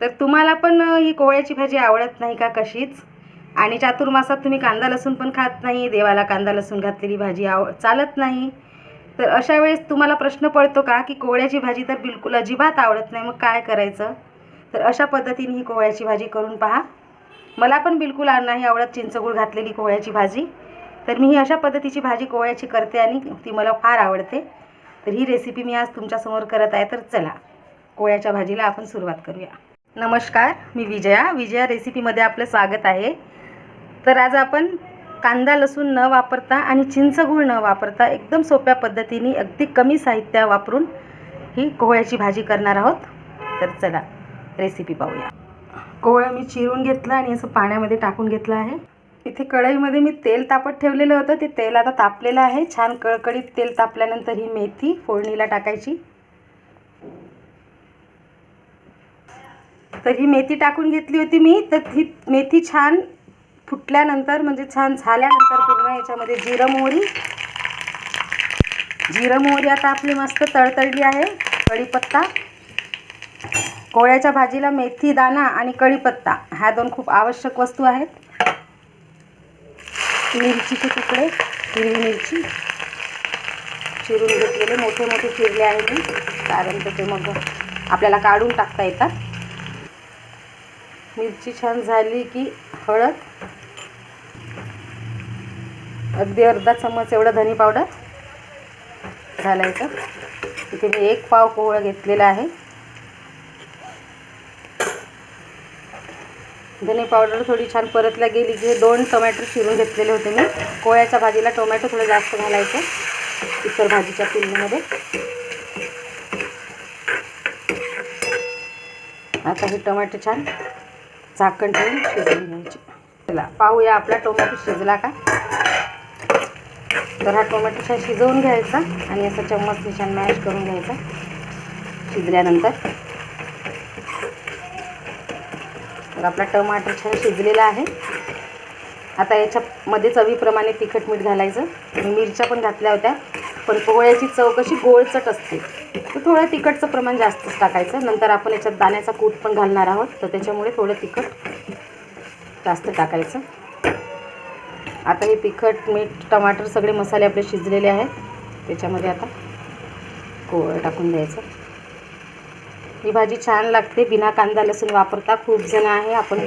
तर तुम्हाला पण ही कोवळ्याची भाजी आवडत नाही का कशीच? आणि चातुर्मासात तुम्ही कांदा लसूण पण खात नाही देवाला कांदा लसूण घातलेली भाजी आव चालत नाही. तर अशा वेळेस तुम्हाला प्रश्न पडतो का की कोवळ्याची भाजी तर बिलकुल अजिबात आवडत नाही मग काय करायचं? तर अशा पद्धतीने ही कोवळ्याची भाजी करून पहा. मला पण बिलकुल नाही आवडत चिंचगूळ घातलेली कोवळ्याची भाजी. तर मी ही अशा पद्धतीची भाजी कोवळ्याची करते आणि ती मला फार आवडते. तर ही रेसिपी मी आज तुमच्यासमोर करत आहे तर चला कोवळ्याच्या भाजीला आपण सुरुवात करूया. नमस्कार मी विजया. विजया रेसिपीमध्ये आपलं स्वागत आहे. तर आज आपण कांदा लसूण न वापरता आणि चिंचगूळ न वापरता एकदम सोप्या पद्धतीने अगदी कमी साहित्य वापरून ही कोहळ्याची भाजी करणार आहोत. तर चला रेसिपी पाहूया. कोहळं मी चिरून घेतलं आणि असं पाण्यामध्ये टाकून घेतलं आहे. इथे कढईमध्ये मी तेल तापत ठेवलेलं होतं. ते तेल आता तापलेलं आहे. छान कळकळीत तेल तापल्यानंतर ही मेथी फोडणीला टाकायची. तर ही मेथी टाकून घेतली होती मी. तर ही मेथी छान फुटल्यानंतर म्हणजे छान झाल्यानंतर पूर्ण याच्यामध्ये जिरं मोहरी. जिरं मोहरी आता आपली मस्त तळतळली आहे. कढीपत्ता. कोळ्याच्या भाजीला मेथी दाणा आणि कढीपत्ता ह्या दोन खूप आवश्यक वस्तू आहेत. मिरचीचे तुकडे हिरवी मिरची. चिरून घेतलेले मोठे मोठे चिरले आहे मी कारण त्याचे मग आपल्याला काढून टाकता येतात. मिरची छान झाली की हळद. अगदी अर्धा चमच एवढं धनी पावडर घालायचं. इथे मी एक पाव कोहळा घेतलेला आहे. धने पावडर थोडी छान परतल्या गेली की दोन टोमॅटो चिरून घेतलेले होते मी. कोळ्याच्या भाजीला टोमॅटो थोडं जास्त घालायचं इतर भाजीच्या तुलनेमध्ये. आता हे टोमॅटो छान झाकण ठेवून शिजवून घ्यायची. चला पाहूया आपला टोमॅटो शिजला का? तर हा टोमॅटो छान शिजवून घ्यायचा आणि असा चम्मच निशान मॅश करून घ्यायचा शिजल्यानंतर. तर आपला टमाटर छान शिजलेला आहे. आता याच्यामध्ये चवीप्रमाणे तिखट मीठ घालायचं. मिरच्या पण घातल्या होत्या. पण पोळ्याची चव कशी गोळचट असते. तर थोडं तिखटचं प्रमाण जास्तच टाकायचं. नंतर आपण याच्यात दाण्याचा कूट पण घालणार आहोत. तर त्याच्यामुळे थोडं तिखट जास्त टाकायचं. आता हे तिखट मीठ टमाटर सगळे मसाले आपले शिजलेले आहेत. त्याच्यामध्ये आता गोळ टाकून द्यायचं. ही भाजी छान लागते. बिना कांदा लसूण वापरता खूप जण आहे. आपण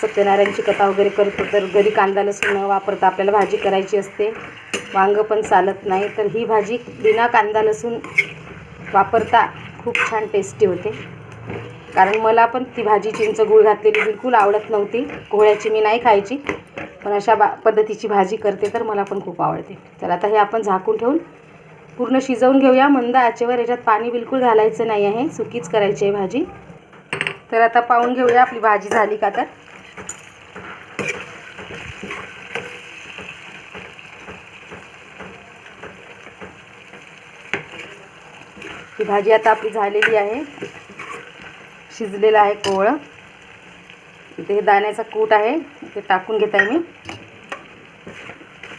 सत्यनारायणची कथा वगैरे करतो तर घरी कांदा लसूण न वापरता आपल्याला भाजी करायची असते. वांगं पण चालत नाही तर ही भाजी बिना कांदा लसूण वापरता खूप छान टेस्टी होते. कारण मला पण ती भाजी चिंच गूळ घातलेली बिलकुल आवडत नव्हती. कोहळ्याची मी नाही खायची पण अशा बा पद्धतीची भाजी करते तर मला पण खूप आवडते. तर आता हे आपण झाकून ठेवून पूर्ण शिजवून घेऊया. मंद आचेवर याच्यात पाणी बिलकुल घालायचं नाही आहे सुकीच करायची आहे भाजी. तर आता पाहून घेऊया आपली भाजी झाली का तर. ही भाजी आता आपली झालेली आहे. शिजलेलं आहे कोवळं. इथे हे दाण्याचा कूट आहे. ते टाकून घेत आहे मी.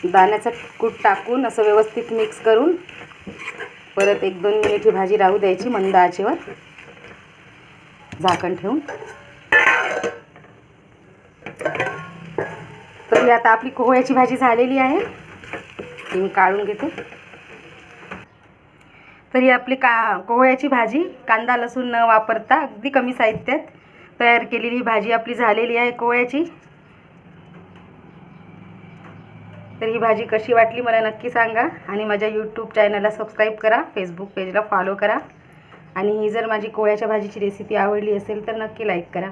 दाण्याचा कूट टाकून असं व्यवस्थित मिक्स करून परत एक दोन मिनिट ही भाजी राहू द्यायची मंद आचेवर. झाकण ठेवून. तर ही आता आपली कोहळ्याची भाजी झालेली आहे. ती मी काढून घेते. तर ही आपली का कोहळ्याची भाजी कांदा लसूण न वापरता अगदी कमी साहित्यात तयार केलेली ही भाजी आपली झालेली आहे कोवळ्याची. तर ही भाजी कशी वाटली मला नक्की सांगा आणि माझ्या यूट्यूब चॅनलला सबस्क्राईब करा फेसबुक पेजला फॉलो करा. आणि ही जर माझी कोळ्याच्या भाजीची रेसिपी आवडली असेल तर नक्की लाईक करा.